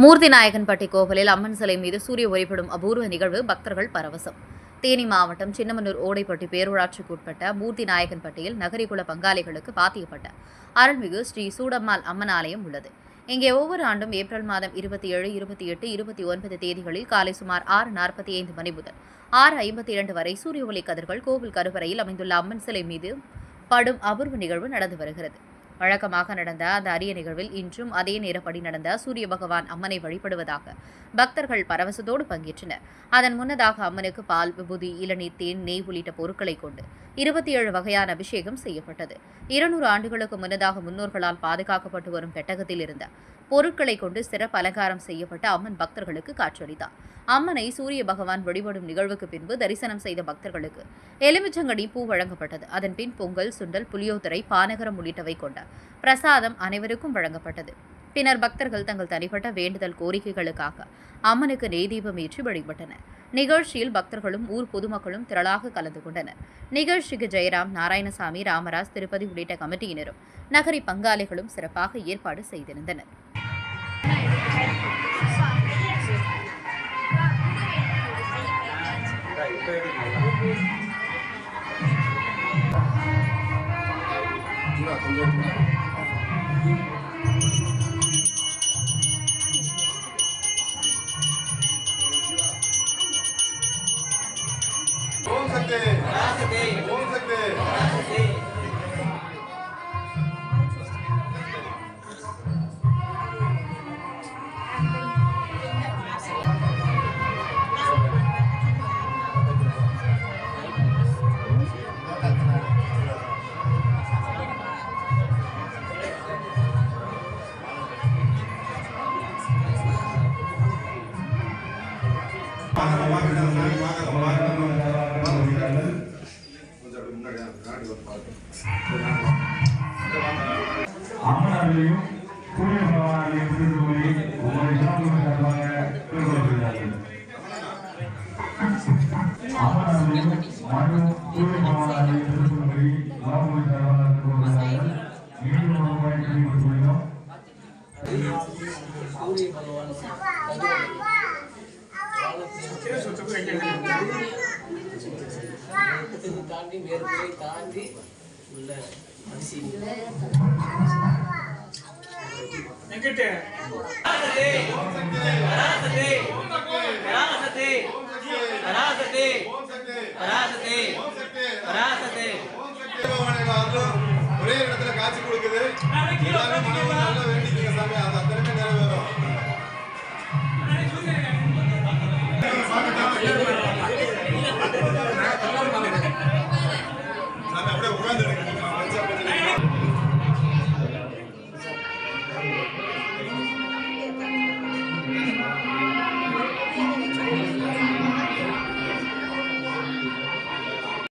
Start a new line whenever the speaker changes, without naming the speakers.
மூர்த்தி நாயகன்பட்டி கோவிலில் அம்மன் சிலை மீது சூரிய ஒளிபடும் அபூர்வ நிகழ்வு பக்தர்கள் பரவசம். தேனி மாவட்டம் சின்னமனூர் ஓடைப்பட்டி பேரூராட்சிக்கு உட்பட்ட மூர்த்தி நாயகன்பட்டியில் நகரிகுல பங்காளிகளுக்கு பாத்தியப்பட்ட அருள்மிகு ஸ்ரீ சூடம்மாள் அம்மன் ஆலயம் உள்ளது. இங்கே ஒவ்வொரு ஆண்டும் ஏப்ரல் மாதம் இருபத்தி ஏழு இருபத்தி எட்டு இருபத்தி ஒன்பது தேதிகளில் காலை சுமார் ஆறு நாற்பத்தி ஐந்து மணி முதல் ஆறு ஐம்பத்தி இரண்டு வரை சூரிய ஒளி கதிர்கள் கோவில் கருவறையில் அமைந்துள்ள அம்மன் சிலை மீது படும் அபூர்வ நிகழ்வு நடந்து வருகிறது. வழக்கமாக நடந்த அந்த அரிய நிகழ்வில் இன்றும் அதே நேரப்படி நடந்த சூரிய பகவான் அம்மனை வழிபடுவதாக பக்தர்கள் பரவசத்தோடு பங்கேற்றனர். அதன் முன்னதாக அம்மனுக்கு பால் விபூதி இளநீர் தேன் நெய் உள்ளிட்ட பொருட்களை கொண்டு இருபத்தி ஏழு வகையான அபிஷேகம் செய்யப்பட்டது. இருநூறு ஆண்டுகளுக்கு முன்னதாக முன்னோர்களால் பாதுகாக்கப்பட்டு வரும் பெட்டகத்தில் இருந்த பொருட்களை கொண்டு சிறப்பு அலங்காரம் செய்யப்பட்ட அம்மன் பக்தர்களுக்கு காட்சியளித்தார். அம்மனை சூரிய பகவான் வழிபடும் நிகழ்வுக்கு பின்பு தரிசனம் செய்த பக்தர்களுக்கு எலுமிச்சங்கடி பூ வழங்கப்பட்டது. அதன் பின் பொங்கல் சுண்டல் புளியோதரை பானகரம் உள்ளிட்டவை கொண்ட பிரசாதம் அனைவருக்கும் வழங்கப்பட்டது. பின்னர் பக்தர்கள் தங்கள் தனிப்பட்ட வேண்டுதல் கோரிக்கைகளுக்காக அம்மனுக்கு நெய்தீபம் ஏற்றி வழிபட்டனர். நிகழ்ச்சியில் பக்தர்களும் ஊர் பொதுமக்களும் திரளாக கலந்து கொண்டனர். நிகழ்ச்சிக்கு ஜெயராம் நாராயணசாமி ராமராஜ் திருப்பதி உள்ளிட்ட கமிட்டியினரும் நகரி பங்காளிகளும் சிறப்பாக ஏற்பாடு செய்திருந்தனர்.
Once a day. Once a day. முன்னாடி
சூரிய பகவானையும் உங்களை சார்பாக மற்றும் சூரிய பகவானையும் திருத்தூரி உங்களை சார்பாக திருக்கொள்கிறார்கள் மீண்டும் ஒரு முறை தெரிவித்துக் கொள்கிறோம்
தாண்டி வேறுபை தாண்டி உள்ள
ஒரே இடத்துல காட்சி கொடுக்குது.